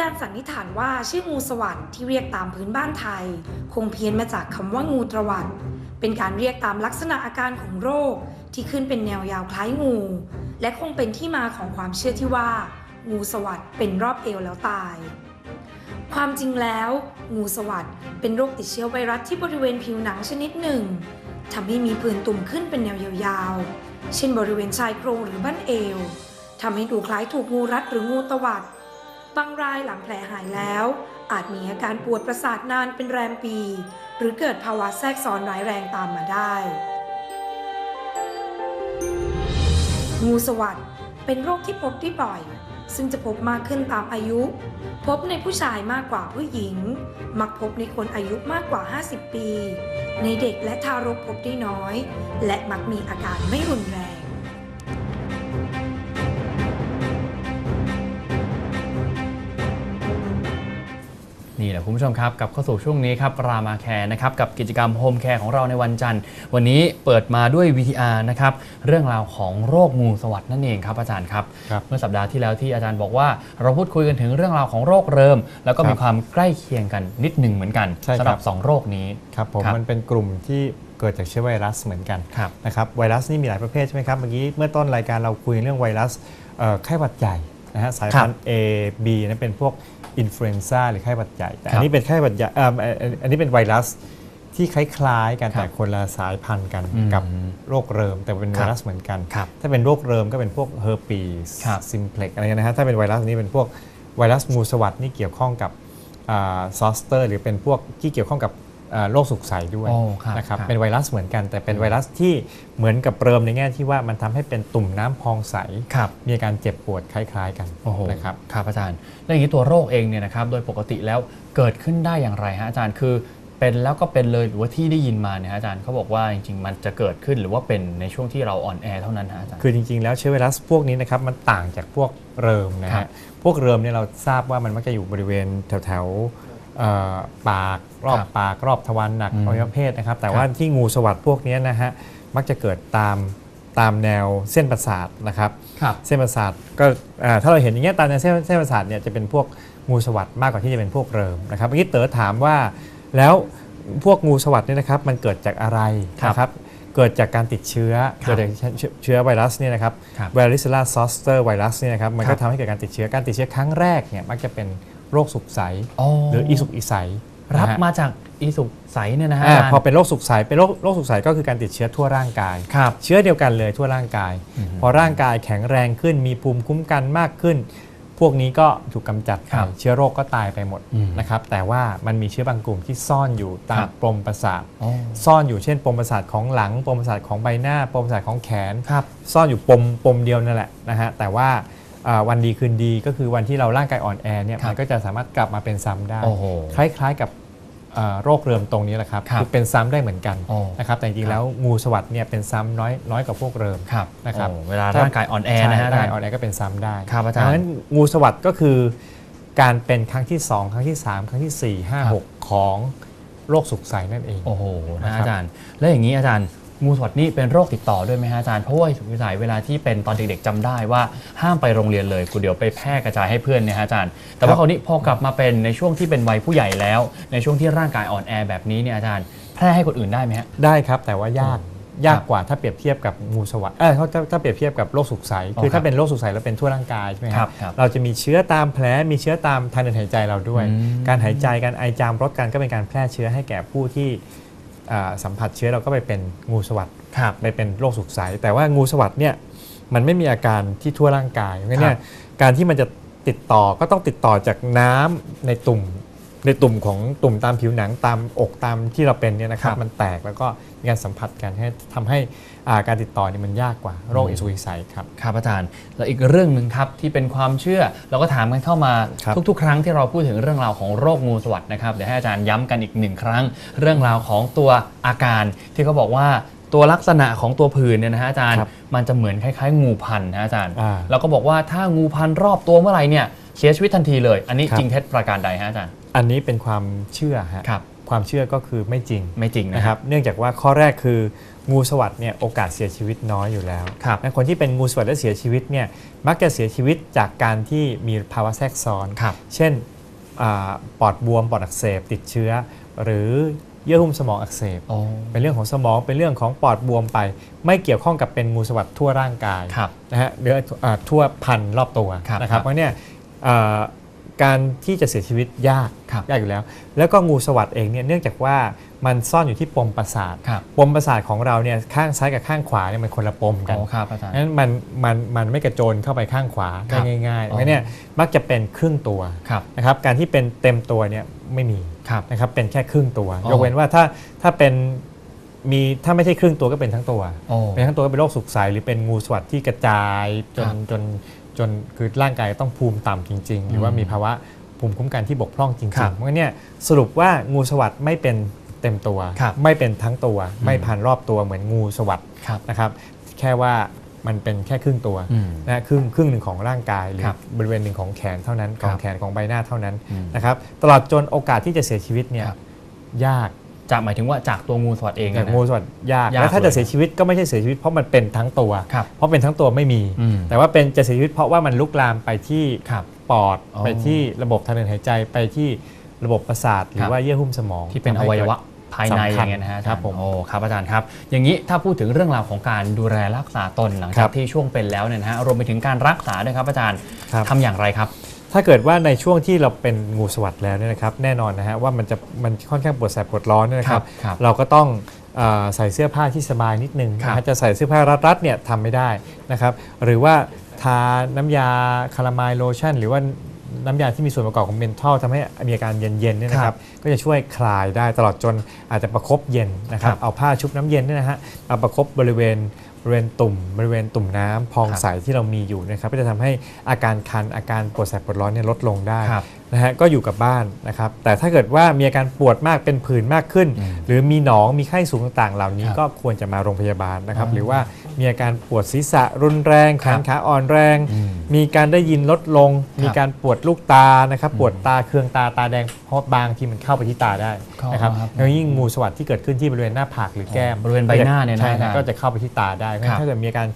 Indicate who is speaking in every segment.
Speaker 1: การสันนิษฐานว่าชื่องูสวัสด์ที่เรียกตามพื้นบ้านไทย คงเพี้ยนมาจากคำว่างูตรวัดเป็นการเรียกตามลักษณะอาการของโรคที่ขึ้นเป็นแนวยาวคล้ายงู และคงเป็นที่มาของความเชื่อที่ว่า งูสวัสด์เป็นรอบเอวแล้วตาย ความจริงแล้ว งูสวัสด์เป็นโรคติดเชื้อไวรัสที่บริเวณผิวหนังชนิดหนึ่งทำให้มีผื่นตุ่มขึ้นเป็นแนวยาวๆ เช่นบริเวณชายโครงหรือบั้นเอวทำให้ดูคล้ายถูกงูรัดหรืองูตวัด บางรายหลังแผลหายแล้ว อาจมีอาการปวดประสาทนานเป็นแรมปี หรือเกิดภาวะแทรกซ้อนร้ายแรงตามมาได้ งูสวัสด์เป็นโรคที่พบได้บ่อย ซึ่งจะพบมากขึ้นตามอายุ พบในผู้ชายมากกว่าผู้หญิง มักพบในคนอายุมากกว่า 50 ปี ในเด็กและทารกพบได้น้อย และมักมีอาการไม่รุนแรง
Speaker 2: นี่แหละคุณผู้ชมครับกลับเข้าสู่ช่วงนี้ครับรามาแคร์นะครับกับกิจกรรมโฮมแคร์ของเราในวันจันทร์ วันนี้เปิดมาด้วย VTR นะครับเรื่องราวของโรคงูสวัสด์นั่นเองครับอาจารย์ครับ
Speaker 3: ครับ
Speaker 2: เมื่อสัปดาห์ที่แล้วที่อาจารย์บอกว่า เราพูดคุยกันถึงเรื่องราวของโรคเริม แล้วก็มี
Speaker 3: ครับ
Speaker 2: ความใกล้เคียงกันนิดหนึ่งเหมือนกัน
Speaker 3: ใช่ครับ
Speaker 2: สำหรับสองโรคนี้
Speaker 3: ครับผม
Speaker 2: ครับ
Speaker 3: มันเป็นกลุ่มที่เกิดจากเชื้อไวรัสเหมือนกัน
Speaker 2: ครับ
Speaker 3: นะครับไวรัสนี่มีหลายประเภทใช่ไหมครับเมื่อกี้เมื่อต้นรายการเราคุยเรื่องไวรัสเอ่อไข้หวัดใหญ่ นะฮะสายพันธุ์ A B นั้นเป็นพวกอินฟลูเอนซ่าหรือไข้หวัดใหญ่แต่
Speaker 2: ครั
Speaker 3: อั
Speaker 2: บ
Speaker 3: นนี้เป็นไข้หวัดใหญ่เอ่อเอ่อเอ่ออันนี้เป็นไวรัสที่คล้ายๆกัน
Speaker 2: ครับ
Speaker 3: แต่คนละสายพันธุ์กัน
Speaker 2: อืม
Speaker 3: กับโรคเริมแต่เป็น
Speaker 2: ครั
Speaker 3: ไว
Speaker 2: บ
Speaker 3: รัสเหมือนกัน
Speaker 2: ครับ
Speaker 3: ถ้าเป็นโรคเริมก็เป็นพวกเฮอร์ปีส
Speaker 2: ครับ
Speaker 3: ซิมเพล็กอะไรเงี้ยนะฮะถ้าเป็นไวรัสนี้เป็นพวกไวรัสงูสวัสด์นี่เกี่ยวข้องกับซอสเตอร์ หรือเป็นพวกที่เกี่ยวข้องกับอ่า โรคสุกใสด้วย
Speaker 2: โอ้ครับ
Speaker 3: นะครับ
Speaker 2: ครับ
Speaker 3: เป็นไวรัสเหมือนกัน แต่เป็นไวรัสที่เหมือนกับเริมในแง่ที่ว่ามันทำให้เป็นตุ่มน้ำพองใส
Speaker 2: ครับ
Speaker 3: มีอาการเจ็บปวดคล้ายๆ กัน
Speaker 2: โอ้โห
Speaker 3: นะครับ
Speaker 2: ครับอาจารย์แล้วอย่างนี้ตัวโรคเองเนี่ยนะครับโดยปกติแล้วเกิดขึ้นได้อย่างไรฮะอาจารย์คือเป็นแล้วก็เป็นเลยหรือว่าที่ได้ยินมาเนี่ยฮะอาจารย์เขาบอกว่าจริงๆ มันจะเกิดขึ้นหรือว่าเป็นในช่วงที่เราอ่อนแอเท่านั้นฮะอาจารย์
Speaker 3: คือจริงๆ แล้วเชื้อไวรัสพวกนี้นะครับมันต่างจากพวกเริมนะ
Speaker 2: ครั
Speaker 3: ฮะ
Speaker 2: บ
Speaker 3: พวกเริมเนี่ยเราทราบว่ามันมักจะอยู่บริเวณแถวๆเอ่อ ปากรอบ
Speaker 2: ครับ
Speaker 3: ปากรอบทวารหนัก
Speaker 2: อืม
Speaker 3: อวัยวะเพศนะครับ แต่
Speaker 2: ครับ
Speaker 3: ว่าที่งูสวัสด์พวกนี้นะฮะมักจะเกิดตามตามแนวเส้นประสาทนะครับ
Speaker 2: ครับ
Speaker 3: เส้นประสาทก็อ่าถ้าเราเห็นอย่างเงี้ยตามแนวเส้นเส้นประสาทเนี่ยจะเป็นพวกงูสวัสด์มากกว่าที่จะเป็นพวกเริมนะครับเมื่อกี้เต๋อถามว่าแล้วพวกงูสวัสด์เนี่ยนะครับมันเกิดจากอะไร
Speaker 2: ครับ
Speaker 3: นะครับเกิดจากการติดเชื้อ
Speaker 2: ครับ
Speaker 3: เกิดจากเชื้อเชื้อไวรัสเนี่ยนะครับ
Speaker 2: ครับ
Speaker 3: ไวรัสลาซอสเตอร์ไวรัสเนี่ยนะครับมัน
Speaker 2: ครั
Speaker 3: ก็
Speaker 2: บ
Speaker 3: ทำให้เกิดการติดเชื้อการติดเชื้อครั้งแรกเนี่ยมักจะเป็น โรคสุกใส
Speaker 2: อ๋อ
Speaker 3: หรืออีสุกอีใส
Speaker 2: รับ
Speaker 3: นะฮะ
Speaker 2: มาจากอีสุกใสเนี่ยนะฮะ
Speaker 3: อ่า
Speaker 2: อาจารย์
Speaker 3: พอเป็นโรคสุกใสเป็นโรคโรคสุกใสก็คือการติดเชื้อทั่วร่างกาย
Speaker 2: ครับ
Speaker 3: เชื้อเดียวกันเลยทั่วร่างกาย
Speaker 2: อืม
Speaker 3: พอร่างกายแข็งแรงขึ้นมีภูมิคุ้มกันมากขึ้น พวกนี้ก็ถูกกำจัดไป
Speaker 2: ครับ
Speaker 3: เชื้อโรคก็ตายไปหมด
Speaker 2: อืม
Speaker 3: นะครับแต่ว่ามันมีเชื้อบางกลุ่มที่ซ่อนอยู่ตา
Speaker 2: ค
Speaker 3: ม
Speaker 2: รับ
Speaker 3: ปมประสาท
Speaker 2: อ๋อ
Speaker 3: ซ่อนอยู่เช่นปมประสาทของหลัง ปมประสาทของใบหน้า ปมประสาทของแขน
Speaker 2: ครับ
Speaker 3: ซ่อนอยู่ปมปมเดียวนั่นแหละนะฮะแต่ว่าอ่า วันดีคืนดีก็คือวันที่เราร่างกายอ่อนแอเนี่ย
Speaker 2: ครับ
Speaker 3: มันก็จะสามารถกลับมาเป็นซ้ำได้
Speaker 2: โอ้โห
Speaker 3: คล้ายๆกับอ่าโรคเรื้อมตรงนี้แหละครับ
Speaker 2: ครับ
Speaker 3: อเป็นซ้ำได้เหมือนกัน
Speaker 2: โอ้
Speaker 3: นะครับแต่จริงๆแล้วงูสวัสด์เนี่ยเป็นซ้ำน้อยน้อยกว่าพวกเริม
Speaker 2: ครับ
Speaker 3: นะครับ
Speaker 2: โอ้เวลาร่างกายอ่อนแอนะฮะอา
Speaker 3: ใช่
Speaker 2: จารย์
Speaker 3: อ่อนแอก็เป็นซ้ำได้
Speaker 2: ครับอาจารย์
Speaker 3: ดังนั้นงูสวัสด์ก็คือ การเป็นครั้งที่ 2 ครั้งที่ 3 ครั้งที่4
Speaker 2: ครับ
Speaker 3: 5 6 ของโรคสุกใสนั่นเอง
Speaker 2: โอ้โหนะ
Speaker 3: นะครับ
Speaker 2: อาจารย์แล้วอย่างนี้อาจารย์ งูสวัสดนี่เป็นโรคติดต่อด้วยไหมฮะอาจารย์เพราะว่าสงสัยเวลาที่เป็นตอนเด็กๆจำได้ว่าห้ามไปโรงเรียนเลยกูเดี๋ยวไปแพร่กระจายให้เพื่อนเนี่ยฮะอาจารย์ แต่ว่าคราวนี้พอกลับมาเป็นในช่วงที่เป็นวัยผู้ใหญ่แล้ว ในช่วงที่ร่างกายอ่อนแอแบบนี้เนี่ยอาจารย์แพร่ให้คนอื่นได้ไหมฮะ
Speaker 3: ได้ครับแต่ว่ายาก
Speaker 2: อืม
Speaker 3: ยากกว่าถ้าเปรียบเทียบกับงูสวัสด์เออถ้าถ้าถ้าเปรียบเทียบกับโรคสุกใส
Speaker 2: อ๋อ
Speaker 3: คือ
Speaker 2: ครั
Speaker 3: ถ้า
Speaker 2: บ
Speaker 3: เป็นโรคสุกใสแล้วเป็นทั่วร่างกายใช่ไหมค
Speaker 2: ครั
Speaker 3: รั
Speaker 2: บบครับ
Speaker 3: เราจะมีเชื้อตามแผลมีเชื้อตามทางเดินหายใจเราด้วย
Speaker 2: อืม
Speaker 3: การหายใจการไอจามรดกันก็เป็นการแพร่เชื้อให้แก่ผู้ที่อ่า สัมผัสเชื้อเราก็ไปเป็นงูสวัสด์
Speaker 2: ครับ
Speaker 3: ไปเป็นโรคสุกใสแต่ว่างูสวัสด์เนี่ยมันไม่มีอาการที่ทั่วร่างกายเพราะงั้นเนี่
Speaker 2: ครั
Speaker 3: ย
Speaker 2: บ
Speaker 3: การที่มันจะติดต่อก็ต้องติดต่อจากน้ำในตุ่มในตุ่มของตุ่มตามผิวหนังตามอกตามที่เราเป็นเนี่ยนะครับ
Speaker 2: ครับ
Speaker 3: มันแตกแล้วก็มีการสัมผัสกันให้ทำให้อ่า การติดต่อเนี่ยมันยากกว่าโรค
Speaker 2: อืม
Speaker 3: อิสุกใสครับ
Speaker 2: ครับอาจารย์แล้วอีกเรื่องหนึ่งครับที่เป็นความเชื่อเราก็ถามกันเข้ามา
Speaker 3: ครับ
Speaker 2: ทุกๆ ครั้งที่เราพูดถึงเรื่องราวของโรคงูสวัสด์นะครับเดี๋ยวให้อาจารย์ย้ำกันอีกหนึ่งครั้ง เรื่องราวของตัวอาการที่เขาบอกว่าตัวลักษณะของตัวผื่นเนี่ยนะฮะอาจารย์
Speaker 3: ครับ
Speaker 2: มันจะเหมือนคล้ายๆ งูพันธุ์นะอาจารย์
Speaker 3: อ่า
Speaker 2: แล้วก็บอกว่าถ้างูพันรอบตัวเมื่อไหร่เนี่ยเสียชีวิตทันทีเลย อันนี้
Speaker 3: ครับ
Speaker 2: จริงเท็จประการใดฮะอาจารย์
Speaker 3: อันนี้เป็นความเชื่อฮะ
Speaker 2: ครับ
Speaker 3: ความเชื่อก็คือไม่จริง
Speaker 2: ไม่จริงนะ
Speaker 3: นะ
Speaker 2: ค
Speaker 3: ค
Speaker 2: รั
Speaker 3: รับบเนื่องจากว่าข้อแรกคืองูสวัสด์เนี่ยโอกาสเสียชีวิตน้อยอยู่แล้ว
Speaker 2: ครับ
Speaker 3: และคนที่เป็นงูสวัสด์และเสียชีวิตเนี่ยมักจะเสียชีวิตจากการที่มีภาวะแทรกซ้อน
Speaker 2: ครับ
Speaker 3: เช่นอาปอดบวมปอดอักเสบติดเชื้อ หรือเยื่อหุ้มสมองอักเสบ
Speaker 2: โอ้
Speaker 3: เป็นเรื่องของสมองเป็นเรื่องของปอดบวมไป ไม่เกี่ยวข้องกับเป็นงูสวัสด์ทั่วร่างกาย
Speaker 2: ครับ
Speaker 3: นะฮะหรืออ่าทั่วพันธุ์รอบตัว
Speaker 2: ครับ
Speaker 3: นะครับ
Speaker 2: ครับ
Speaker 3: เพราะเนี่ยอ่า การที่จะเสียชีวิตยาก
Speaker 2: ครับ
Speaker 3: ยากอยู่แล้ว แล้วก็งูสวัสด์เองเนี่ยเนื่องจากว่ามันซ่อนอยู่ที่ปมประสาท
Speaker 2: ครับ
Speaker 3: ปมประสาทของเราเนี่ยข้างซ้ายกับข้างขวาเนี่ยมันคนละปมกัน
Speaker 2: โอ้ครับอาจารย์
Speaker 3: นั้นมันมันมันไม่กระโจนเข้าไปข้างขวา
Speaker 2: ครั
Speaker 3: ได้
Speaker 2: บ
Speaker 3: ง่ายๆ
Speaker 2: อ๋อ
Speaker 3: เพราะเนี่ยมักจะเป็นครึ่งตัว
Speaker 2: ครับ
Speaker 3: นะครับการที่เป็นเต็มตัวเนี่ยไม่มี
Speaker 2: ครับ
Speaker 3: นะครับเป็นแค่ครึ่งตัว
Speaker 2: อ๋อ
Speaker 3: ยกเว้นว่าถ้าถ้าเป็นมีถ้าไม่ใช่ครึ่งตัวก็เป็นทั้งตัว
Speaker 2: โอ้
Speaker 3: เป็นทั้งตัวก็เป็นโรคสุกใสหรือเป็นงูสวัสด์ที่กระจายจน
Speaker 2: ครับ
Speaker 3: จน จนคือร่างกายต้องภูมิต่ำจริง ๆ หรือว่า
Speaker 2: อืม
Speaker 3: มีภาวะภูมิคุ้มกันที่บกพร่องจริ
Speaker 2: ครั
Speaker 3: ง
Speaker 2: บ
Speaker 3: ๆเพราะงั้นเนี่ยสรุปว่างูสวัสด์ไม่เป็นเต็มตัว
Speaker 2: ครับ
Speaker 3: ไม่เป็นทั้งตัว
Speaker 2: อืม
Speaker 3: ไม่พันรอบตัวเหมือนงูสวัสด์
Speaker 2: ครับ
Speaker 3: นะครับแค่ว่ามันเป็นแค่ครึ่งตัว
Speaker 2: อืม
Speaker 3: นะฮะครึ่งครึ่งหนึ่งของร่างกายหรือ
Speaker 2: ครับ
Speaker 3: บริเวณหนึ่งของแขนเท่านั้น
Speaker 2: ค
Speaker 3: ข
Speaker 2: รั
Speaker 3: อบงแขนของใบหน้าเท่านั้น
Speaker 2: อืม
Speaker 3: นะครับตลอดจนโอกาสที่จะเสียชีวิตเนี่ย
Speaker 2: ครับ
Speaker 3: ยาก
Speaker 2: จะหมายถึงว่าจากตัวงูสวัสด์เอง
Speaker 3: จาก
Speaker 2: นะ
Speaker 3: งูสวัสด์ยาก
Speaker 2: ยาก
Speaker 3: และถ้า
Speaker 2: เลย
Speaker 3: จะเสียชีวิตก็ไม่ใช่เสียชีวิตเพราะมันเป็นทั้งตัว
Speaker 2: ครับ
Speaker 3: เพราะเป็นทั้งตัวไม่มี
Speaker 2: อืม
Speaker 3: แต่ว่าเป็นจะเสียชีวิตเพราะว่ามันลุกลามไปที่
Speaker 2: ครับ
Speaker 3: ปอด
Speaker 2: อ๋อ
Speaker 3: ไปที่ระบบทางเดินหายใจไปที่ระบบประสาทหรื
Speaker 2: ครั
Speaker 3: อบว่าเยื่อหุ้มสมอง
Speaker 2: ที่เป็นอ
Speaker 3: ทำให้
Speaker 2: วัยวะ
Speaker 3: เกิด
Speaker 2: ภายใน
Speaker 3: สำ
Speaker 2: อ
Speaker 3: คัญ
Speaker 2: ย่างเงี้ยนะฮะอา
Speaker 3: ครั
Speaker 2: จาร
Speaker 3: บ
Speaker 2: ย์
Speaker 3: ผม
Speaker 2: โอ้ครับอาจารย์ครับ อย่างนี้ถ้าพูดถึงเรื่องราวของการดูแลรักษาตนหลัง
Speaker 3: ครั
Speaker 2: จาก
Speaker 3: บ
Speaker 2: ที่ช่วงเป็นแล้วเนี่ยนะฮะรวมไปถึงการรักษาด้วยครับอาจารย์
Speaker 3: ครับ
Speaker 2: ทำอย่างไรครับ
Speaker 3: ถ้าเกิดว่าในช่วงที่เราเป็นงูสวัสด์แล้วเนี่ยนะครับแน่นอนนะฮะว่ามันจะมันค่อนข้างปวดแสบปวดร้อนเนี่ยนะครับ
Speaker 2: ครับ
Speaker 3: เราก็ต้องเออใส่เสื้อผ้าที่สบายนิดนึง
Speaker 2: ครับ
Speaker 3: นะฮะจะใส่เสื้อผ้ารัดๆเนี่ยทำไม่ได้นะครับ หรือว่าทาน้ำยาคาราไมล์โลชั่น หรือว่าน้ำยาที่มีส่วนประกอบของเมนทอลทำให้มีอาการเย็นๆเนี่ยนะครับก็จะช่วยคลายได้ตลอดจนอาจจะประคบเย็นนะครับ
Speaker 2: ครับ
Speaker 3: เอาผ้าชุบน้ำเย็นเนี่ยนะฮะมาประคบบริเวณ บริเวณตุ่มบริเวณตุ่มน้ำพองใสที่เรามีอยู่นะครับก็จะทำให้อาการคันอาการปวดแสบปวดร้อนเนี่ยลดลงได้ นะฮะก็อยู่กับบ้านนะครับแต่ถ้าเกิดว่ามีอาการปวดมากเป็นผื่นมากขึ้น
Speaker 2: อืม
Speaker 3: หรือมีหนองมีไข้สูงต่างๆ เหล่านี้
Speaker 2: ครับ
Speaker 3: ก็ควรจะมาโรงพยาบาลนะครับ
Speaker 2: อ๋อ
Speaker 3: หรือว่ามีอาการปวดศีรษะรุนแรง
Speaker 2: ครั
Speaker 3: แข
Speaker 2: บ
Speaker 3: นขาอ่อนแรง
Speaker 2: อืม
Speaker 3: มีการได้ยินลดลง
Speaker 2: ครับ
Speaker 3: มีการปวดลูกตานะครับ
Speaker 2: อืม
Speaker 3: ปวดตาเคืองตาตาแดงเพราะบางที่มันเข้าไปที่ตาได้นะครับ
Speaker 2: ครับ
Speaker 3: แล้วยิ่งงูสวัสด์ที่เกิดขึ้นที่บริเวณหน้าผากหรือแก้ม
Speaker 2: บริเวณใบหน้าเนี่ยนะ
Speaker 3: ใช่
Speaker 2: อาจารย์
Speaker 3: ก็จะเข้าไปที่ตาได้เพราะฉะ
Speaker 2: ครั
Speaker 3: นั้น
Speaker 2: บ
Speaker 3: ถ้าเกิดมีอาการ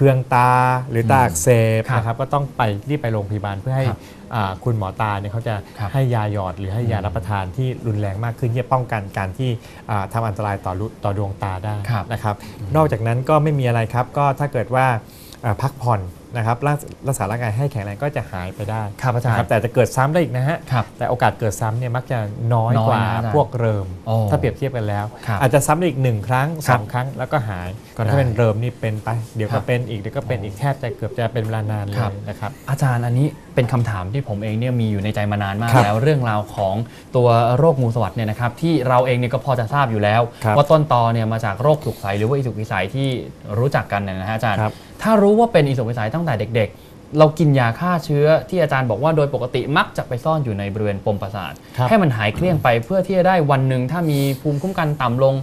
Speaker 3: เคืองตาหรือตาอักเสบ
Speaker 2: ครับ
Speaker 3: นะครับก็ต้องไปรีบไปโรงพยาบาลเพื่อให้
Speaker 2: ครับ
Speaker 3: อ่าคุณหมอตาเนี่ยเขาจะ
Speaker 2: ครับ
Speaker 3: ให้ยาหยอดหรือให้ยารับประทานที่รุนแรงมากขึ้นที่จะป้องกันการที่อ่าทำาอันตรายต่อรุต่อดวงตาได้
Speaker 2: ครับ
Speaker 3: นะครับ นอกจากนั้นก็ไม่มีอะไรครับก็ถ้าเกิดว่าอ่าพักผ่อน นะครับรักรักษาร่างกายให้แข็งแรงก็จะหายไปได้
Speaker 2: ครับอาจารย์
Speaker 3: นะแต่จะเกิดซ้ำได้อีกนะฮะ
Speaker 2: ครับ
Speaker 3: แต่โอกาสเกิดซ้ำเนี่ยมักจะน้อย
Speaker 2: น้อย
Speaker 3: กว่า
Speaker 2: นะอาจารย์
Speaker 3: พวกเริม
Speaker 2: โอ้
Speaker 3: ถ้าเปรียบเทียบกันแล้ว
Speaker 2: ครับ
Speaker 3: อาจจะซ้ำได้อีกหนึ่งครั้ง
Speaker 2: ค
Speaker 3: ส
Speaker 2: รับ
Speaker 3: องครั้งแล้วก็หาย
Speaker 2: ก็ได้
Speaker 3: ถ้าเป็นเริมนี่เป็นไป เดี๋ยว
Speaker 2: ครั
Speaker 3: ก็
Speaker 2: บ
Speaker 3: เป็นอีกเดี๋ยวก็เป็นอีกแทบจะเกือบจะเป็นเวลานานเล
Speaker 2: ครั
Speaker 3: ย
Speaker 2: บ
Speaker 3: นะครับ
Speaker 2: อาจารย์อันนี้เป็นคำถามที่ผมเองเนี่ยมีอยู่ในใจมานานมาก
Speaker 3: ครับ
Speaker 2: แล้วเรื่องราวของตัวโรคงูสวัสด์เนี่ยนะครับที่เราเองเนี่ยก็พอจะทราบอยู่แล้ว
Speaker 3: ครับ
Speaker 2: ว่าต้นตอเนี่ยมาจากโรคสุกใสหรือว่าอีสุกวิสัยที่รู้จักกันเนยนะฮะอาจารย์
Speaker 3: ครับ
Speaker 2: ถ้ารู้ว่าเป็นอีสุกวิสัยตั้งแต่เด็ก ๆ เรากินยาฆ่าเชื้อที่อาจารย์บอกว่าโดยปกติมักจะไปซ่อนอยู่ในบริเวณปมประสาท
Speaker 3: ครับ
Speaker 2: ให้มันหายเกลี้ยงไปเพื่อที่จะได้วันหนึ่งถ้ามีภูมิคุ้มกันต่ำลง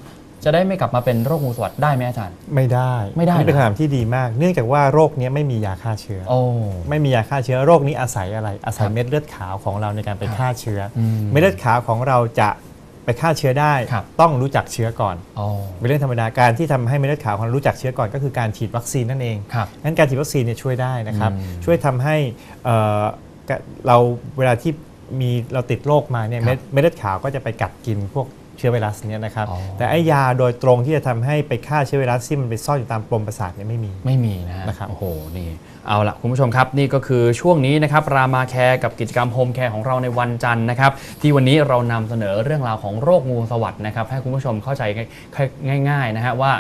Speaker 2: จะได้ไม่กลับมาเป็นโรคงูสวัสด์ได้ไหมอาจารย์
Speaker 3: ไม่ได้
Speaker 2: ไม่ได้
Speaker 3: นี่เป็น
Speaker 2: เหรอ
Speaker 3: คำถามที่ดีมาก เนื่องจากว่าโรคเนี้ยไม่มียาฆ่าเชื้อ
Speaker 2: โอ้
Speaker 3: ไม่มียาฆ่าเชื้อโรคนี้อาศัยอะไร อาศัย
Speaker 2: ครับ
Speaker 3: เม็ดเลือดขาวของเราในการไป
Speaker 2: ครับ
Speaker 3: ฆ่าเชื้ออ
Speaker 2: ม
Speaker 3: เม็ดเลือดขาวของเราจะ ไปฆ่าเชื้อได้
Speaker 2: ครับ
Speaker 3: ต้องรู้จักเชื้อก่อน
Speaker 2: โอ้
Speaker 3: เป็นเรื่องธรรมดาการที่ทำให้เม็ดเลือดขาวของเรารู้จักเชื้อก่อนก็คือการฉีดวัคซีนนั่นเอง
Speaker 2: ครับ
Speaker 3: งั้นการฉีดวัคซีนเนี่ยช่วยได้นะครับ
Speaker 2: อืม
Speaker 3: ช่วยทำให้เอ่อกะเราเวลาที่มีเราติดโรคมาเนี่ย
Speaker 2: ครับ
Speaker 3: เม็ดเม็ดเลือดขาวก็จะไปกัดกินพวก เชื้อไวรัสเนี่ยนะครับ
Speaker 2: อ๋อ
Speaker 3: แต่ไอ้ยาโดยตรงที่จะทำให้ไปฆ่าเชื้อไวรัสที่มันไปซ่อนอยู่ตามปลมประสาทเนี่ยไม่มี
Speaker 2: ไม่มีนะฮะ
Speaker 3: นะครับ
Speaker 2: โอ้โหนี่เอาละคุณผู้ชมครับนี่ก็คือช่วงนี้นะครับรามาแคร์กับกิจกรรมโฮมแคร์ของเราในวันจันทร์นะครับที่วันนี้เรานำเสนอเรื่องราวของโรคงูสวัสด์นะครับให้คุณผู้ชมเข้าใจง่ายๆนะฮะว่า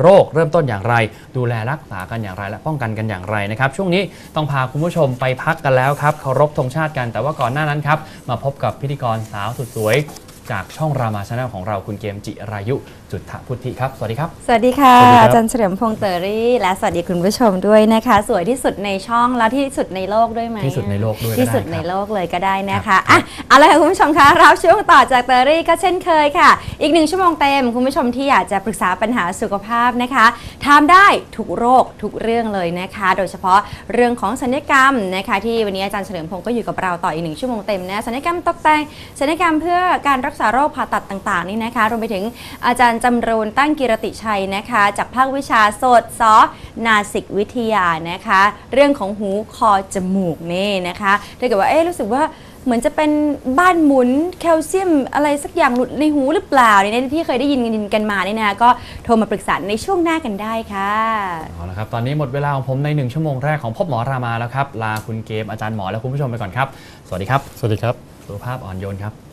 Speaker 2: โรคเริ่มต้นอย่างไร ดูแลรักษากันอย่างไร และป้องกันกันอย่างไรนะครับช่วงนี้ต้องพาคุณผู้ชมไปพักกันแล้วครับเคารพธงชาติกันแต่ว่าก่อนหน้านั้นครับมาพบกับพิธีกรสาวสุดสวย จากช่องรามาชาแนลของเราคุณเกมจิรายุ จุดทพุทธิครับ สวัสดีครับ
Speaker 4: สวัสดีค่ะ
Speaker 3: สวัสดีครับ
Speaker 4: อาจารย์เฉลิมพงษ์เตอรี่ และสวัสดีคุณผู้ชมด้วยนะคะ สวยที่สุดในช่องแล้วที่สุดในโลกด้วยไหม
Speaker 2: ที่สุดในโลกด้วยก็
Speaker 4: ที่สุด
Speaker 2: ได้ครับ
Speaker 4: ในโลกเลยก็ได้นะคะอะเอาละค่ะคุณผู้ชมคะรับช่วงต่อจากเตอรี่ก็เช่นเคยค่ะ อีกหนึ่งชั่วโมงเต็มคุณผู้ชมที่อยากจะปรึกษาปัญหาสุขภาพนะคะถามได้ทุกโรคทุกเรื่องเลยนะคะ โดยเฉพาะเรื่องของศัลยกรรมนะคะ ที่วันนี้อาจารย์เฉลิมพงศ์ก็อยู่กับเราต่ออีกหนึ่งชั่วโมงเต็มนะศัลยกรรมตกแต่งศัลยกรรมเพื่อการรักษาโรคผ่าตัดต่างๆนี่นะคะรวมไปถึงอาจารย์จำรูนตั้งกิรติชัยนะคะ จากภาควิชาโสตซอนาสิกวิทยานะคะ เรื่องของหูคอจมูกนี่นะคะถ้าเกิดว่าเอ๊ะรู้สึกว่าเหมือนจะเป็นบ้านหมุนแคลเซียมอะไรสักอย่างหลุดในหูหรือเปล่าเนี่ยที่เคยได้ยินกันกันมาเนี่ยนะคะก็โทรมาปรึกษาในช่วงหน้ากันได้ค่ะ
Speaker 2: เอาละครับตอนนี้หมดเวลาของผมใน 1 ชั่วโมงแรกของพบหมอรามาแล้วครับ ลาคุณเกมอาจารย์หมอและคุณผู้ชมไปก่อนครับ สวัสดีครับ
Speaker 3: สวัสดีครับ
Speaker 2: สุขภาพอ่อนโยนครับ